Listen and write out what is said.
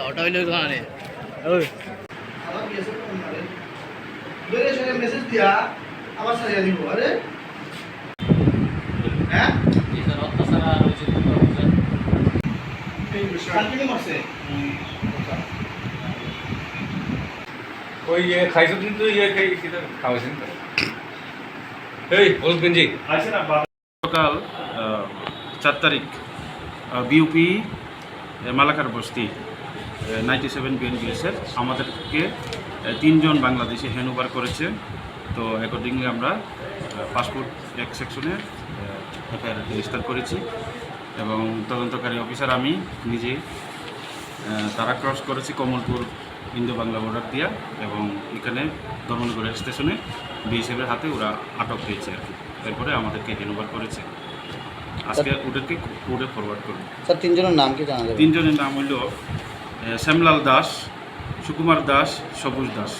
ওটা হইল ওখানে আমার গেছে ফোন মারে বেরে সেটা মেসেজ দিয়া আবার সারিয়া দিব আরে হ্যাঁ ওই ইয়ে খাইছো কিন্তু ইয়ে এই গতকাল আহ, চার তারিখ বিউপি মালাকার বস্তি নাইনটি সেভেন বিএনবিএসের আমাদেরকে তিনজন বাংলাদেশি হ্যান্ডওভার করেছে। তো অ্যাকর্ডিংলি আমরা পাসপোর্ট এক সেকশনে এফআইআর রেজিস্টার করেছি। এবং তদন্তকারী অফিসার আমি নিজে তারা ক্রস করেছি কমলপুর ইন্দো বাংলা বর্ডার দিয়া এবং এখানে ধর্মনগর রেল স্টেশনে বিএসএফের হাতে ওরা আটক পেয়েছে আর কি। এরপরে আমাদেরকে হ্যান্ডওভার করেছে। আজকে ওদেরকে কোর্টে ফরওয়ার্ড করবে। স্যার তিনজনের নাম কি জানা তিনজনের নাম হইল শ্যামলাল দাস সুকুমার দাস সবুজ দাস।